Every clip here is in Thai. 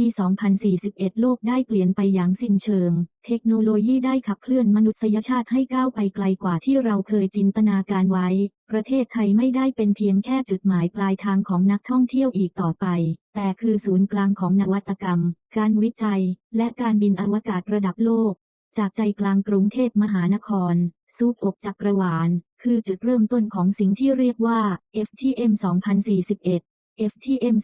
ปี 2041 โลกได้เปลี่ยนไปอย่างสิ้นเชิง เทคโนโลยีได้ขับเคลื่อนมนุษยชาติให้ก้าวไปไกลกว่าที่เราเคยจินตนาการไว้ ประเทศไทยไม่ได้เป็นเพียงแค่จุดหมายปลายทางของนักท่องเที่ยวอีกต่อไป แต่คือศูนย์กลางของนวัตกรรม การวิจัย และการบินอวกาศระดับโลก จากใจกลางกรุงเทพมหานครซูบอกจักรวาล คือจุดเริ่มต้นของสิ่งที่เรียกว่า FTM 2041 FTM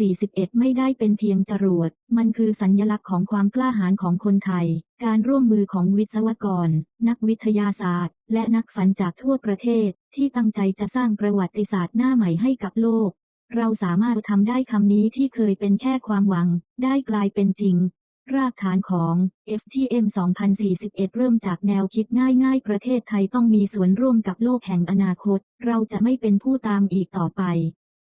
2041 ไม่ได้เป็นเพียงจรวด มันคือสัญญลักษณ์ของความกล้าหาญของคนไทย การร่วมมือของวิศวกร นักวิทยาศาสตร์ และนักฝันจากทั่วประเทศ ที่ตั้งใจจะสร้างประวัติศาสตร์หน้าใหม่ให้กับโลก เราสามารถทำได้คำนี้ที่เคยเป็นแค่ความหวัง ได้กลายเป็นจริง รากฐานของ FTM 2041 เริ่มจากแนวคิดง่ายๆ ประเทศไทยต้องมีส่วนร่วมกับโลกแห่งอนาคต เราจะไม่เป็นผู้ตามอีกต่อไป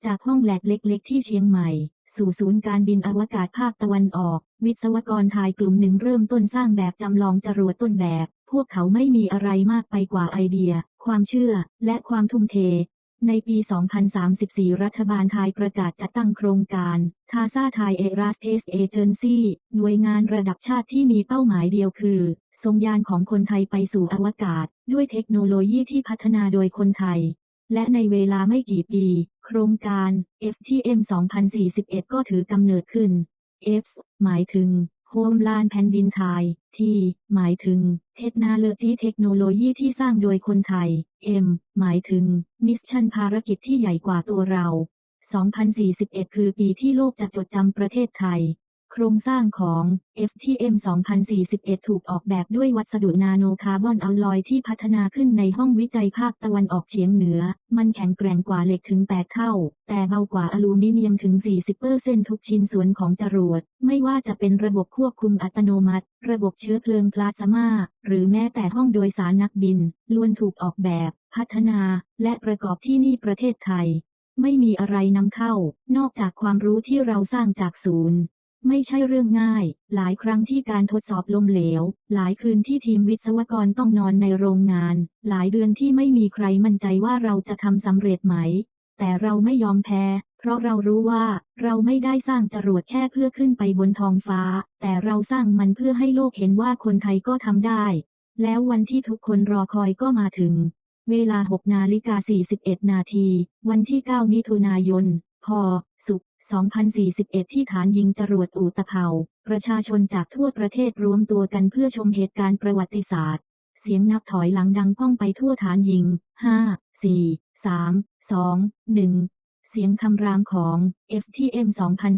จากห้องแลบเล็กๆ ที่เชียงใหม่ สู่ศูนย์การบินอวกาศภาคตะวันออก วิศวกรไทยกลุ่มหนึ่งเริ่มต้นสร้างแบบจำลองจรวดต้นแบบ พวกเขาไม่มีอะไรมากไปกว่าไอเดีย ความเชื่อ และความทุ่มเท ในปี 2034 รัฐบาลไทยประกาศจัดตั้งโครงการทาซาไทยเอราสเพสเอเจนซี่หน่วยงานระดับชาติที่มีเป้าหมายเดียวคือส่งยานของคนไทยไปสู่อวกาศ ด้วยเทคโนโลยีที่พัฒนาโดยคนไทย และในเวลาไม่กี่ปี โครงการ FTM 2041 ก็ถือกำเนิดขึ้น F หมายถึงโฮมลานแผ่นดินไทย T หมายถึงเทคโนโลยีเทคโนโลยีที่สร้างโดยคนไทย M หมายถึงมิชชั่นภารกิจที่ใหญ่กว่าตัวเรา 2041 คือปีที่โลกจะจดจำประเทศไทย โครงสร้างของ FTM 2041 ถูกออกแบบด้วยวัสดุนาโนคาร์บอนอัลลอยที่พัฒนาขึ้นในห้องวิจัยภาคตะวันออกเฉียงเหนือ มันแข็งแกร่งกว่าเหล็กถึง 8 เท่า แต่เบากว่าอลูมิเนียมถึง 40%ทุกชิ้นส่วนของจรวด ไม่ว่าจะเป็นระบบควบคุมอัตโนมัติ ระบบเชื้อเพลิงพลาสมา หรือแม้แต่ห้องโดยสารนักบิน ล้วนถูกออกแบบ พัฒนา และประกอบที่นี่ประเทศไทยไม่มีอะไรนำเข้า นอกจากความรู้ที่เราสร้างจากศูนย์ ไม่ใช่เรื่องง่าย หลายครั้งที่การทดสอบล้มเหลว หลายคืนที่ทีมวิศวกรต้องนอนในโรงงาน หลายเดือนที่ไม่มีใครมั่นใจว่าเราจะทำสำเร็จไหม แต่เราไม่ยอมแพ้ เพราะเรารู้ว่าเราไม่ได้สร้างจรวดแค่เพื่อขึ้นไปบนท้องฟ้า แต่เราสร้างมันเพื่อให้โลกเห็นว่าคนไทยก็ทำได้ แล้ววันที่ทุกคนรอคอยก็มาถึง เวลา 6 นาฬิกา 41 นาที วันที่ 9 มิถุนายนพศุกร์ 2041 ที่ฐานยิงจรวดอูตะเภา ประชาชนจากทั่วประเทศรวมตัวกันเพื่อชมเหตุการณ์ประวัติศาสตร์ เสียงนับถอยหลังดังก้องไปทั่วฐานยิง 5 4 3 2 1เสียงคำรามของ FTM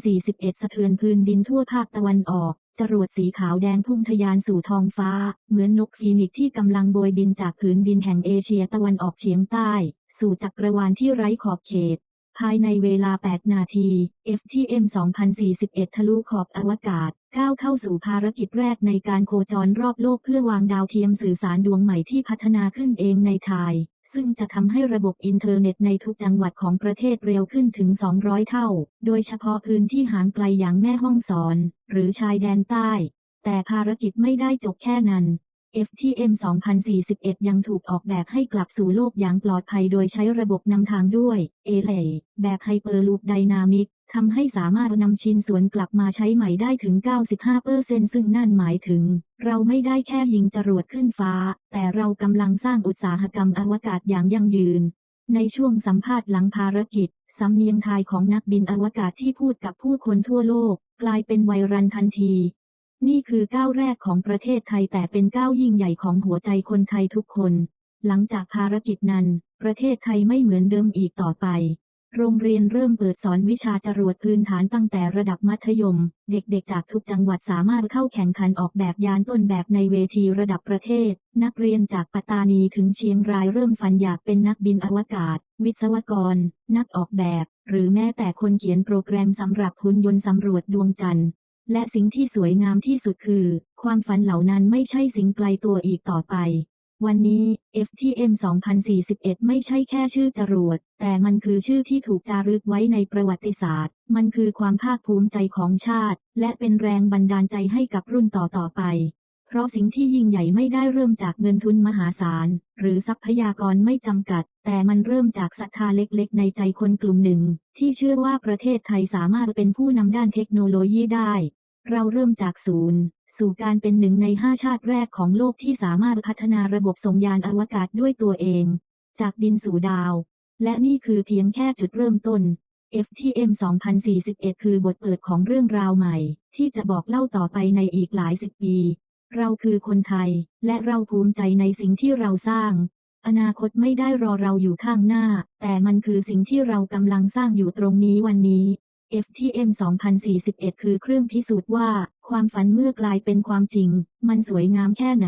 2041 สะเทือนพื้นดินทั่วภาคตะวันออก จรวดสีขาวแดงพุ่งทะยานสู่ท้องฟ้า เหมือนนกฟีนิกซ์ที่กำลังโบยบินจากพื้นดินแห่งเอเชียตะวันออกเฉียงใต้ สู่จักรวาลที่ไร้ขอบเขต ภายในเวลา 8 นาที FTM 2041 ทะลุขอบอวกาศ ก้าวเข้าสู่ภารกิจแรกในการโคจรรอบโลกเพื่อวางดาวเทียมสื่อสารดวงใหม่ที่พัฒนาขึ้นเองในไทย ซึ่งจะทำให้ระบบอินเทอร์เน็ตในทุกจังหวัดของประเทศเร็วขึ้นถึง 200 เท่า โดยเฉพาะพื้นที่ห่างไกลอย่างแม่ห้องสอน หรือชายแดนใต้ แต่ภารกิจไม่ได้จบแค่นั้น FTM 2041 ยังถูกออกแบบให้กลับสู่โลกอย่างปลอดภัยโดยใช้ระบบนำทางด้วย ALA แบบ Hyperloop Dynamic ทำให้สามารถนำชิ้นส่วนกลับมาใช้ใหม่ได้ถึง 95%ซึ่งนั่นหมายถึง เราไม่ได้แค่ยิงจรวดขึ้นฟ้า แต่เรากำลังสร้างอุตสาหกรรมอวกาศอย่างยั่งยืน ในช่วงสัมภาษณ์หลังภารกิจ สำเนียงไทยของนักบินอวกาศที่พูดกับผู้คนทั่วโลก กลายเป็นไวรัลทันที นี่คือก้าวแรกของประเทศไทยแต่เป็นก้าวยิ่งใหญ่ของหัวใจคนไทยทุกคน หลังจากภารกิจนั้น ประเทศไทยไม่เหมือนเดิมอีกต่อไป โรงเรียนเริ่มเปิดสอนวิชาจรวดพื้นฐานตั้งแต่ระดับมัธยม เด็กๆจากทุกจังหวัดสามารถเข้าแข่งขันออกแบบยานต้นแบบในเวทีระดับประเทศ นักเรียนจากปัตตานีถึงเชียงรายเริ่มฝันอยากเป็นนักบินอวกาศ วิศวกร นักออกแบบ หรือแม้แต่คนเขียนโปรแกรมสำหรับหุ่นยนต์สำรวจดวงจันทร์ และสิ่งที่สวยงามที่สุดคือ ความฝันเหล่านั้นไม่ใช่สิ่งไกลตัวอีกต่อไป วันนี้ FTM 2041 ไม่ใช่แค่ชื่อจรวด แต่มันคือชื่อที่ถูกจารึกไว้ในประวัติศาสตร์ มันคือความภาคภูมิใจของชาติ และเป็นแรงบันดาลใจให้กับรุ่นต่อๆไป เพราะสิ่งที่ยิ่งใหญ่ไม่ได้เริ่มจากเงินทุนมหาศาล หรือทรัพยากรไม่จำกัด แต่แต่มันเริ่มจากศรัทธาเล็กๆ ในใจคนกลุ่มหนึ่ง ที่เชื่อว่าประเทศไทยสามารถเป็นผู้นำด้านเทคโนโลยีได้ เราเริ่มจากศูนย์สู่การเป็นหนึ่งในห้าชาติแรกของโลกที่สามารถพัฒนาระบบส่งยานอวกาศด้วยตัวเอง จากดินสู่ดาว และนี่คือเพียงแค่จุดเริ่มต้น FTM 2041 คือบทเปิดของเรื่องราวใหม่ ที่จะบอกเล่าต่อไปในอีกหลายสิบปี เราคือคนไทย และเราภูมิใจในสิ่งที่เราสร้าง อนาคตไม่ได้รอเราอยู่ข้างหน้า แต่มันคือสิ่งที่เรากำลังสร้างอยู่ตรงนี้วันนี้ FTM 2041 คือเครื่องพิสูจน์ว่า ความฝันเมื่อกลายเป็นความจริง มันสวยงามแค่ไหน